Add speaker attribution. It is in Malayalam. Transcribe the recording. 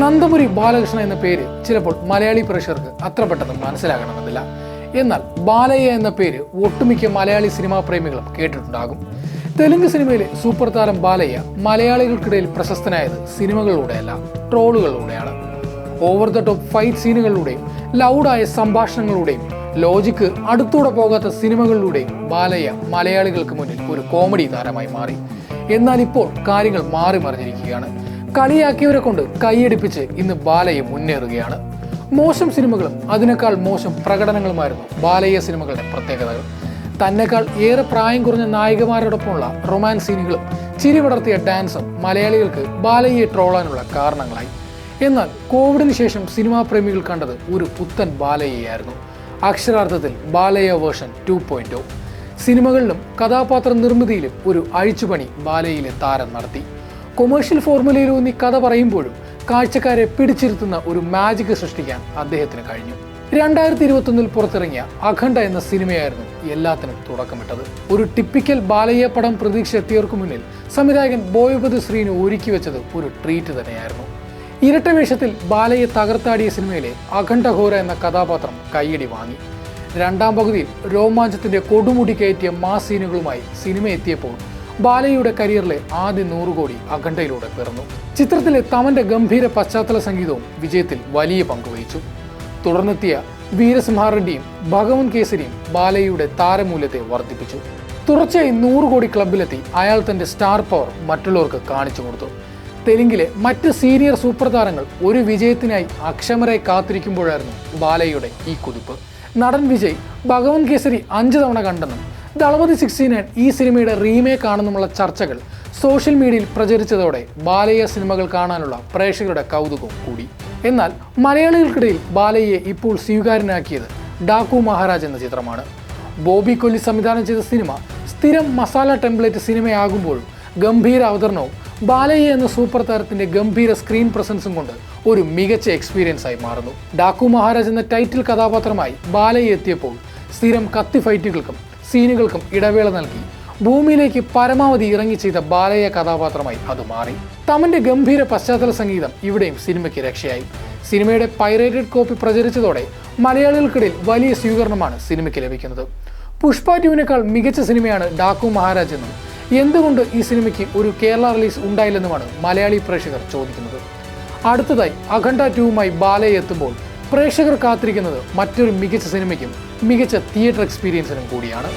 Speaker 1: നന്ദപുരി ബാലകൃഷ്ണൻ എന്ന പേര് ചിലപ്പോൾ മലയാളി പ്രേക്ഷകർക്ക് അത്ര പെട്ടെന്ന് മനസ്സിലാകണമെന്നില്ല. എന്നാൽ ബാലയ്യ എന്ന പേര് ഒട്ടുമിക്ക മലയാളി സിനിമാ പ്രേമികളും കേട്ടിട്ടുണ്ടാകും. തെലുങ്ക് സിനിമയിലെ സൂപ്പർ താരം ബാലയ്യ മലയാളികൾക്കിടയിൽ പ്രശസ്തനായത് സിനിമകളിലൂടെയല്ല ട്രോളുകളിലൂടെയാണ്. ഓവർ ദ ടോപ്പ് ഫൈറ്റ് സീനുകളിലൂടെയും ലൗഡായ സംഭാഷണങ്ങളിലൂടെയും ലോജിക്ക് അടുത്തൂടെ പോകാത്ത സിനിമകളിലൂടെയും ബാലയ്യ മലയാളികൾക്ക് മുന്നിൽ ഒരു കോമഡി താരമായി മാറി. എന്നാൽ ഇപ്പോൾ കാര്യങ്ങൾ മാറി മറിഞ്ഞിരിക്കുകയാണ്. കളിയാക്കിയവരെ കൊണ്ട് കൈയടിപ്പിച്ച് ഇന്ന് ബാലയെ മുന്നേറുകയാണ്. മോശം സിനിമകളും അതിനേക്കാൾ മോശം പ്രകടനങ്ങളുമായിരുന്നു ബാലയ്യ സിനിമകളുടെ പ്രത്യേകതകൾ. തന്നെക്കാൾ ഏറെ പ്രായം കുറഞ്ഞ നായികമാരോടൊപ്പമുള്ള റൊമാൻസ് സീനുകളും ചിരി പടർത്തിയ ഡാൻസും മലയാളികൾക്ക് ബാലയ്യെ ട്രോളാനുള്ള കാരണങ്ങളായി. എന്നാൽ കോവിഡിന് ശേഷം സിനിമാ പ്രേമികൾ കണ്ടത് ഒരു പുത്തൻ ബാലയ്യയായിരുന്നു. അക്ഷരാർത്ഥത്തിൽ ബാലയ്യ വേർഷൻ ടു പോയിന്റ് സിനിമകളിലും കഥാപാത്ര നിർമ്മിതിയിലും ഒരു അഴിച്ചുപണി ബാലയിലെ താരം നടത്തി. കൊമേഴ്ഷ്യൽ ഫോർമുലയിലൂന്നി കഥ പറയുമ്പോഴും കാഴ്ചക്കാരെ പിടിച്ചിരുത്തുന്ന ഒരു മാജിക് സൃഷ്ടിക്കാൻ അദ്ദേഹത്തിന് കഴിഞ്ഞു. രണ്ടായിരത്തി ഇരുപത്തൊന്നിൽ പുറത്തിറങ്ങിയ അഖണ്ഡ എന്ന സിനിമയായിരുന്നു എല്ലാത്തിനും തുടക്കമിട്ടത്. ഒരു ടിപ്പിക്കൽ ബാലയ്യ പടം പ്രതീക്ഷ എത്തിയവർക്ക് മുന്നിൽ സംവിധായകൻ ബോയപതി ശ്രീനു ഒരുക്കി വെച്ചത് ഒരു ട്രീറ്റ് തന്നെയായിരുന്നു. ഇരട്ട വേഷത്തിൽ ബാലയെ തകർത്താടിയ സിനിമയിലെ അഖണ്ഡഘോര എന്ന കഥാപാത്രം കൈയടി വാങ്ങി. രണ്ടാം പകുതിയിൽ രോമാഞ്ചത്തിന്റെ കൊടുമുടി കയറ്റിയ മാസ് സീനുകളുമായി സിനിമ എത്തിയപ്പോൾ ബാലയുടെ കരിയറിലെ ആദ്യ നൂറ് കോടി അഖണ്ഡയിലൂടെ പിറന്നു. ചിത്രത്തിലെ തമന്റെ ഗംഭീര പശ്ചാത്തല സംഗീതവും വിജയത്തിൽ വലിയ പങ്ക് വഹിച്ചു. തുടർന്നെത്തിയ വീരസിംഹാറെഡ്ഡിയും ഭഗവൻ കേസരിയും ബാലയുടെ താരമൂല്യത്തെ വർദ്ധിപ്പിച്ചു. തുടർച്ചയായി നൂറ് കോടി ക്ലബിലെത്തി അയാൾ തന്റെ സ്റ്റാർ പവർ മറ്റുള്ളവർക്ക് കാണിച്ചു കൊടുത്തു. തെലുങ്കിലെ മറ്റ് സീനിയർ സൂപ്പർ താരങ്ങൾ ഒരു വിജയത്തിനായി അക്ഷമരായി കാത്തിരിക്കുമ്പോഴായിരുന്നു ബാലയുടെ ഈ കുതിപ്പ്. നടൻ വിജയ് ഭഗവൻ കേസരി അഞ്ച് തവണ കണ്ടെന്നും ദളപതി സിക്സ്റ്റി നയൻ ഈ സിനിമയുടെ റീമേക്ക് ആണെന്നുമുള്ള ചർച്ചകൾ സോഷ്യൽ മീഡിയയിൽ പ്രചരിച്ചതോടെ ബാലയ്യ സിനിമകൾ കാണാനുള്ള പ്രേക്ഷകരുടെ കൗതുകവും കൂടി. എന്നാൽ മലയാളികൾക്കിടയിൽ ബാലയ്യെ ഇപ്പോൾ സ്വീകാര്യനാക്കിയത് ഡാക്കു മഹാരാജ് എന്ന ചിത്രമാണ്. ബോബി കൊല്ലി സംവിധാനം ചെയ്ത സിനിമ സ്ഥിരം മസാല ടെംപ്ലേറ്റ് സിനിമയാകുമ്പോഴും ഗംഭീര അവതരണവും ബാലയ്യ എന്ന സൂപ്പർ താരത്തിന്റെ ഗംഭീര സ്ക്രീൻ പ്രസൻസും കൊണ്ട് ഒരു മികച്ച എക്സ്പീരിയൻസ് ആയി മാറുന്നു. ഡാക്കു മഹാരാജ് എന്ന ടൈറ്റിൽ കഥാപാത്രമായി ബാലയ്യ എത്തിയപ്പോൾ സ്ഥിരം കത്തി ഫൈറ്റുകൾക്കും സീനുകൾക്കും ഇടവേള നൽകി. ഭൂമിയിലേക്ക് പരമാവധി ഇറങ്ങി ചെയ്ത ബാലയ്യ കഥാപാത്രമായി അത് മാറി. തമന്റെ ഗംഭീര പശ്ചാത്തല സംഗീതം ഇവിടെയും സിനിമയ്ക്ക് രക്ഷയായി. സിനിമയുടെ പൈറേറ്റഡ് കോപ്പി പ്രചരിച്ചതോടെ മലയാളികൾക്കിടയിൽ വലിയ സ്വീകരണമാണ് സിനിമയ്ക്ക് ലഭിക്കുന്നത്. പുഷ്പ ട്യൂവിനേക്കാൾ മികച്ച സിനിമയാണ് ഡാക്കു മഹാരാജ് എന്നും. എന്തുകൊണ്ട് ഈ സിനിമയ്ക്ക് ഒരു കേരള റിലീസ് ഉണ്ടായില്ലെന്നുമാണ് മലയാളി പ്രേക്ഷകർ ചോദിക്കുന്നത്. അടുത്തതായി അഖണ്ഡ ടൂവുമായി ബാലയെ എത്തുമ്പോൾ പ്രേക്ഷകർ കാത്തിരിക്കുന്നത് മറ്റൊരു മികച്ച സിനിമയ്ക്കും മികച്ച തിയേറ്റർ എക്സ്പീരിയൻസിനും കൂടിയാണ്.